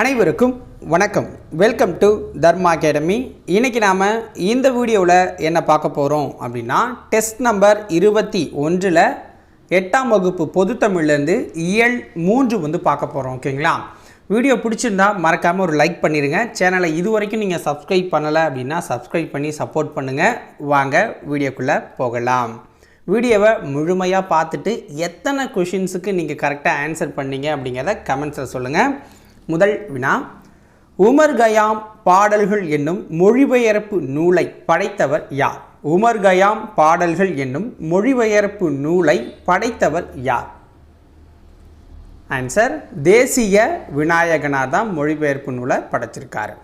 அனைவருக்கும் வணக்கம். Welcome to Dharma academy இன்றைக்கி நாம் இந்த வீடியோவில் என்ன பார்க்க போகிறோம் அப்படின்னா டெஸ்ட் நம்பர் இருபத்தி ஒன்றில் எட்டாம் வகுப்பு பொதுத்தமிழ்லேருந்து இயல் மூன்று வந்து பார்க்க போகிறோம் ஓகேங்களா வீடியோ பிடிச்சிருந்தா மறக்காமல் ஒரு லைக் பண்ணிடுங்க சேனலை இது வரைக்கும் நீங்கள் சப்ஸ்கிரைப் பண்ணலை அப்படின்னா சப்ஸ்கிரைப் பண்ணி சப்போர்ட் பண்ணுங்கள் வாங்க வீடியோக்குள்ளே போகலாம். வீடியோவை முழுமையாக பார்த்துட்டு எத்தனை கொஷின்ஸுக்கு நீங்கள் கரெக்டாக ஆன்சர் பண்ணீங்க அப்படிங்கிறத கமெண்ட்ஸில் சொல்லுங்கள் முதல் வினா உமர் கயாம் பாடல்கள் என்னும் மொழிபெயர்ப்பு நூலை படைத்தவர் யார்? உமர் கயாம் பாடல்கள் என்னும் மொழிபெயர்ப்பு நூலை படைத்தவர் யார்? ஆன்சர் தேசிய விநாயகனார் தான் மொழிபெயர்ப்பு நூலை படைச்சிருக்காரு.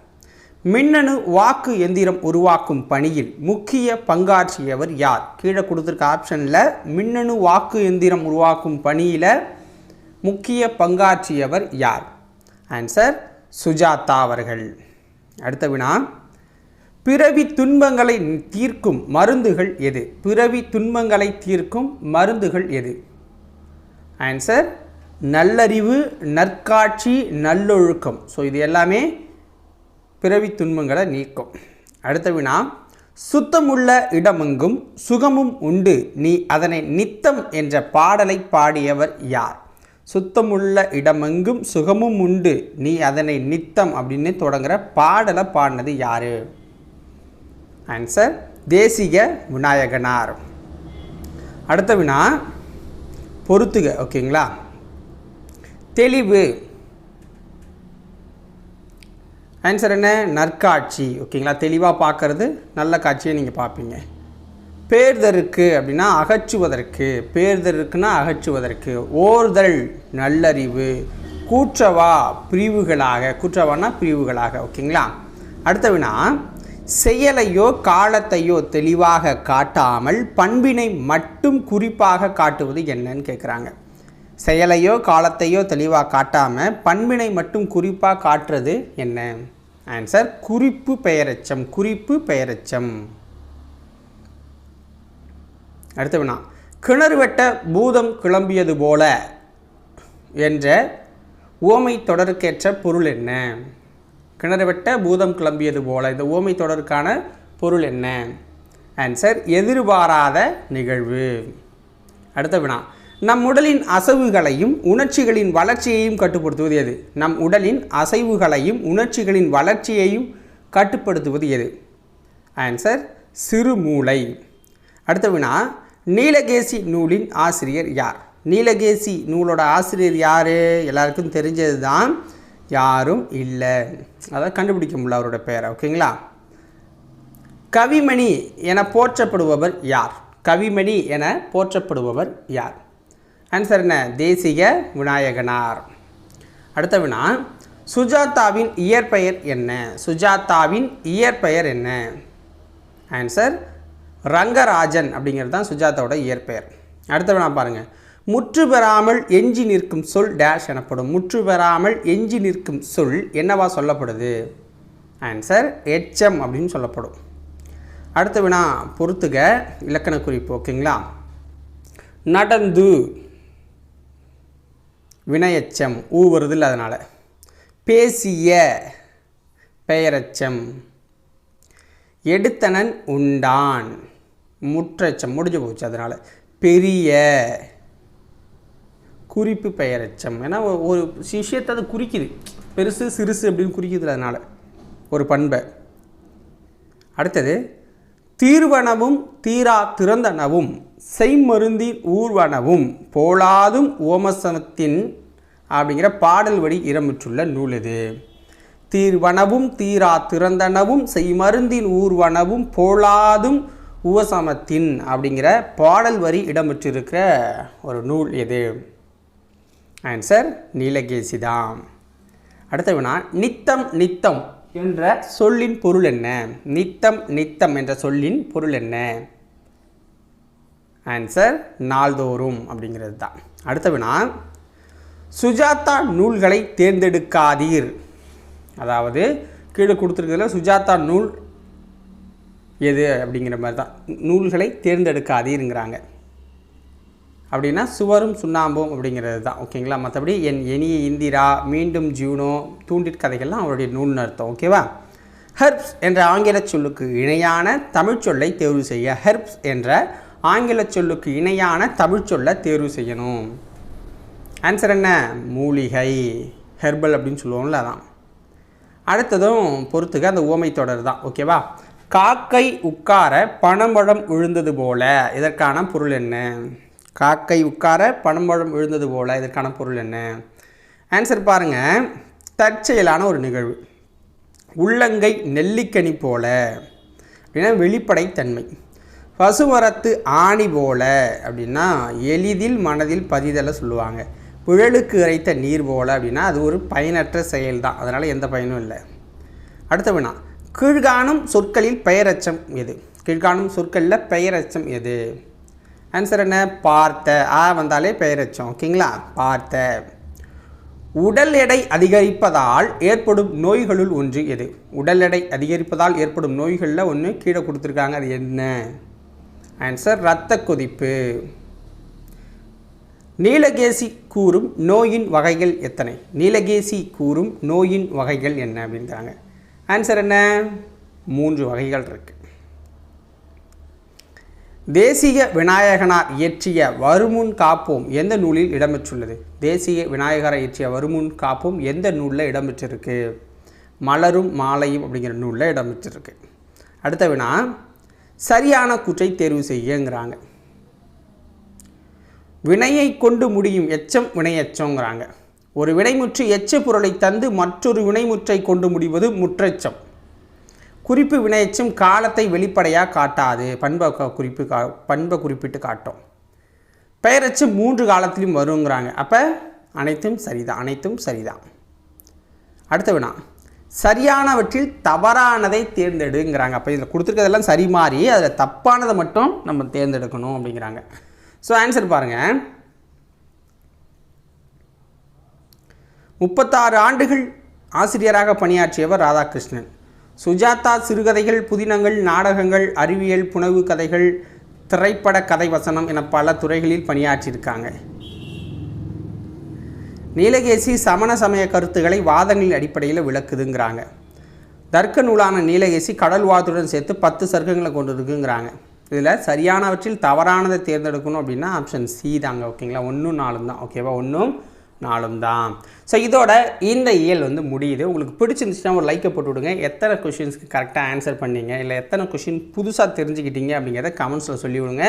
மின்னணு வாக்கு எந்திரம் உருவாக்கும் பணியில் முக்கிய பங்காற்றியவர் யார்? கீழே கொடுத்துருக்க ஆப்ஷனில் மின்னணு வாக்கு எந்திரம் உருவாக்கும் பணியில் முக்கிய பங்காற்றியவர் யார்? ஆன்சர் சுஜாதா அவர்கள். அடுத்த வினா பிறவி துன்பங்களை தீர்க்கும் மருந்துகள் எது? பிறவி துன்பங்களை தீர்க்கும் மருந்துகள் எது? ஆன்சர் நல்லறிவு நற்காட்சி நல்லொழுக்கம். ஸோ இது எல்லாமே பிறவி துன்பங்களை நீக்கும். அடுத்த வினா சுத்தமுள்ள இடமெங்கும் சுகமும் உண்டு. நீ அதனை நித்தம் என்ற பாடலை பாடியவர் யார்? சுத்தமுள்ள இடமெங்கும் சுகமும் உண்டு. நீ அதனை நித்தம் அப்படின்னு தொடங்குற பாடலை பாடினது யாரு? ஆன்சர் தேசிக விநாயகனார். அடுத்த வினா பொறுத்துக ஓகேங்களா? தெளிவு. ஆன்சர் என்ன? நற்காட்சி ஓகேங்களா? தெளிவாக பார்க்கறது நல்ல காட்சியை நீங்கள் பார்ப்பீங்க. பேர்தருக்கு அப்படின்னா அகற்றுவதற்கு பேர்தருக்குன்னா அகற்றுவதற்கு ஓர்தல் நல்லறிவு கூற்றவா பிரிவுகளாக கூற்றவானா பிரிவுகளாக ஓகேங்களா? அடுத்த வினா செயலையோ காலத்தையோ தெளிவாக காட்டாமல் பண்பினை மட்டும் குறிப்பாக காட்டுவது என்னன்னு கேட்குறாங்க செயலையோ காலத்தையோ தெளிவாக காட்டாமல் பண்பினை மட்டும் குறிப்பாக காட்டுறது என்ன? ஆன்சர் குறிப்பு பெயரச்சம் குறிப்பு பெயரச்சம். அடுத்த வினா. கிணறு வெட்ட பூதம் கிளம்பியது போல என்ற ஓமை தொடருக்கேற்ற பொருள் என்ன? கிணறு வெட்ட பூதம் கிளம்பியது போல இந்த ஓமை தொடருக்கான பொருள் என்ன? ஆன்சர் எதிர்பாராத நிகழ்வு அடுத்த வினா. நம் உடலின் அசைவுகளையும் உணர்ச்சிகளின் வளர்ச்சியையும் கட்டுப்படுத்துவது எது? நம் உடலின் அசைவுகளையும் உணர்ச்சிகளின் வளர்ச்சியையும் கட்டுப்படுத்துவது எது? ஆன்சர் சிறுமூளை அடுத்த வினா. நீலகேசி நூலின் ஆசிரியர் யார்? நீலகேசி நூலோட ஆசிரியர் யார்? எல்லாருக்கும் தெரிஞ்சது தான் யாரும் இல்லை. அதை கண்டுபிடிக்க முடியல அவரோட பெயரை ஓகேங்களா? கவிமணி என போற்றப்படுபவர் யார்? கவிமணி என போற்றப்படுபவர் யார்? ஆன்சர் என்ன? தேசிக விநாயகனார். அடுத்த வினா சுஜாதாவின் இயற்பெயர் என்ன? சுஜாதாவின் இயற்பெயர் என்ன? ஆன்சர் ரங்கராஜன் அப்படிங்கிறது தான் சுஜாதாவோட இயற்பெயர். அடுத்த வினா பாருங்கள் முற்று பெறாமல் எஞ்சி நிற்கும் சொல் டேஷ் எனப்படும். முற்று பெறாமல் எஞ்சி நிற்கும் சொல் என்னவா சொல்லப்படுது? ஆன்சர் எச்எம் அப்படின்னு சொல்லப்படும். அடுத்த வினா பொறுத்துக. இலக்கண குறிப்பு ஓகேங்களா? நடந்து. வினையச்சம். ஊ வருது இல்லை அதனால். பேசிய பெயரச்சம். எடுத்தனன் உண்டான். முற்றச்சம் முடிஞ்சு போச்சு அதனால். பெரிய குறிப்பு பெயரச்சம். ஏன்னா ஒரு விஷயத்தை அது குறிக்குது. பெருசு சிறுசு அப்படின்னு குறிக்குது அதனால். ஒரு பண்பை. அடுத்தது தீர்வனவும் தீரா திறந்தனவும் செய்மருந்தின் ஊர்வனவும் போலாதும் ஓமசனத்தின் அப்படிங்கிற பாடல் வழி இடம்பெற்றுள்ள நூல் இது. தீர்வனவும் தீரா திறந்தனவும் செய்மருந்தின் ஊர்வனவும் போலாதும் உவசமத்தின் அப்படிங்கிற பாடல் வரி இடம்பெற்றிருக்கிற ஒரு நூல் எது? ஆன்சர் நீலகேசி தான் அடுத்த வினா நித்தம் நித்தம் என்ற சொல்லின் பொருள் என்ன? நித்தம் நித்தம் என்ற சொல்லின் பொருள் என்ன? ஆன்சர் நாள்தோறும் அப்படிங்கிறது தான். அடுத்த வினா சுஜாதா நூல்களை தேர்ந்தெடுக்காதீர் அதாவது கீழே கொடுத்துருக்கிறதுல சுஜாதா நூல் எது அப்படிங்கிற மாதிரி தான். நூல்களை தேர்ந்தெடுக்காதீருங்கிறாங்க. அப்படின்னா சுவரும் சுண்ணாம்பும் அப்படிங்கிறது தான். ஓகேங்களா? மற்றபடி என் எனிய இந்திரா மீண்டும் ஜூனோ தூண்டிற் கதைகள்லாம் அவருடைய நூல்னு அர்த்தம். ஓகேவா? ஹெர்ப்ஸ் என்ற ஆங்கில சொல்லுக்கு இணையான தமிழ் சொல்லை தேர்வு செய்ய ஹெர்ப்ஸ் என்ற ஆங்கில சொல்லுக்கு இணையான தமிழ் சொல்லை தேர்வு செய்யணும். ஆன்சர் என்ன? மூலிகை. ஹெர்பல் அப்படின்னு சொல்லுவோம்ல அதான். அடுத்ததும் பொறுத்துக்க அந்த ஓமை தொடர் தான். ஓகேவா? காக்கை உட்கார பணம்பழம் விழுந்தது போல. இதற்கான பொருள் என்ன? காக்கை உட்கார பணம்பழம் விழுந்தது போல. இதற்கான பொருள் என்ன? ஆன்சர் பாருங்கள் தற்செயலான ஒரு நிகழ்வு. உள்ளங்கை நெல்லிக்கனி போல. அப்படின்னா வெளிப்படைத்தன்மை பசுமரத்து ஆணி போல. அப்படின்னா எளிதில் மனதில் பதிதலை சொல்லுவாங்க. புழலுக்கு இறைத்த நீர் போல. அப்படின்னா அது ஒரு பயனற்ற செயல் தான் அதனால் எந்த பயனும் இல்லை. அடுத்த வினா. கீழ்காணும் சொற்களில் பெயரச்சம் எது? கீழ்காணும் சொற்களில் பெயரச்சம் எது? ஆன்சர் என்ன? பார்த்த. ஆ வந்தாலே பெயரச்சம். ஓகேங்களா? பார்த்த. உடல் எடை அதிகரிப்பதால் ஏற்படும் நோய்களுள் ஒன்று எது? உடல் எடை அதிகரிப்பதால் ஏற்படும் நோய்களில் ஒன்று கீழே கொடுத்துருக்காங்க. அது என்ன? ஆன்சர் இரத்த கொதிப்பு. நீலகேசி கூறும் நோயின் வகைகள் எத்தனை? நீலகேசி கூறும் நோயின் வகைகள் என்ன அப்படின்றாங்க. ஆன்சர் என்ன? மூன்று வகைகள் இருக்குது தேசிய விநாயகனார் இயற்றிய வருமுன் காப்போம் எந்த நூலில் இடம்பெற்றுள்ளது? தேசிய விநாயகரை இயற்றிய வருமுன் காப்போம் எந்த நூலில் இடம்பெற்றிருக்கு? மலரும் மாலையும் அப்படிங்கிற நூலில் இடம்பெற்றிருக்கு. அடுத்த வினா சரியான கூற்றை தேர்வு செய்யுங்கிறாங்க. வினையை கொண்டு முடியும் எச்சம் வினையச்சங்கிறாங்க. ஒரு வினைமுற்று எச்ச பொருளை தந்து மற்றொரு வினைமுற்றை கொண்டு முடிவது முற்றெச்சம். குறிப்பு வினையச்சம் காலத்தை வெளிப்படையாக காட்டாது. பண்பை க- குறிப்பு கா பண்பை குறிப்பிட்டு காட்டும். பெயரச்சம் மூன்று காலத்திலும் வருங்கிறாங்க. அப்போ அனைத்தும் சரிதான் அனைத்தும் சரிதான். அடுத்த வினா. சரியானவற்றில் தவறானதை தேர்ந்தெடுங்கிறாங்க. அப்போ இதில் கொடுத்துருக்கதெல்லாம் சரி மாறி அதில் தப்பானதை மட்டும் நம்ம தேர்ந்தெடுக்கணும் அப்படிங்கிறாங்க. ஸோ ஆன்சர் பாருங்கள் முப்பத்தாறு ஆண்டுகள் ஆசிரியராக பணியாற்றியவர் ராதாகிருஷ்ணன். சுஜாதா சிறுகதைகள் புதினங்கள் நாடகங்கள் அறிவியல் புணவு கதைகள் திரைப்பட கதை வசனம் என பல துறைகளில் பணியாற்றியிருக்காங்க. நீலகேசி சமண சமய கருத்துக்களை வாதங்களின் அடிப்படையில் விளக்குதுங்கிறாங்க. தர்க்க நூலான நீலகேசி கடல் வாத்துடன் சேர்த்து பத்து சர்க்கங்களை கொண்டு இருக்குங்கிறாங்க இதில் சரியானவற்றில் தவறானதை தேர்ந்தெடுக்கணும் அப்படின்னா ஆப்ஷன் சி தாங்க ஓகேங்களா ஒன்றும் நாலும் தான் ஓகேவா ஒன்றும் நாளும் தான் ஸோ இதோட இந்த இயல் வந்து முடியுது. உங்களுக்கு பிடிச்சிருந்துச்சுன்னா ஒரு லைக்கை போட்டு விடுங்க. எத்தனை கொஷின்ஸ்க்கு கரெக்டாக ஆன்சர் பண்ணீங்க? இல்லை எத்தனை கொஷின் புதுசாக தெரிஞ்சுக்கிட்டீங்க அப்படிங்கிறத கமெண்ட்ஸில் சொல்லி விடுங்க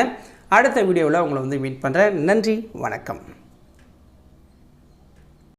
அடுத்த வீடியோவில் உங்களை வந்து மீட் பண்ணுறேன் நன்றி. வணக்கம்.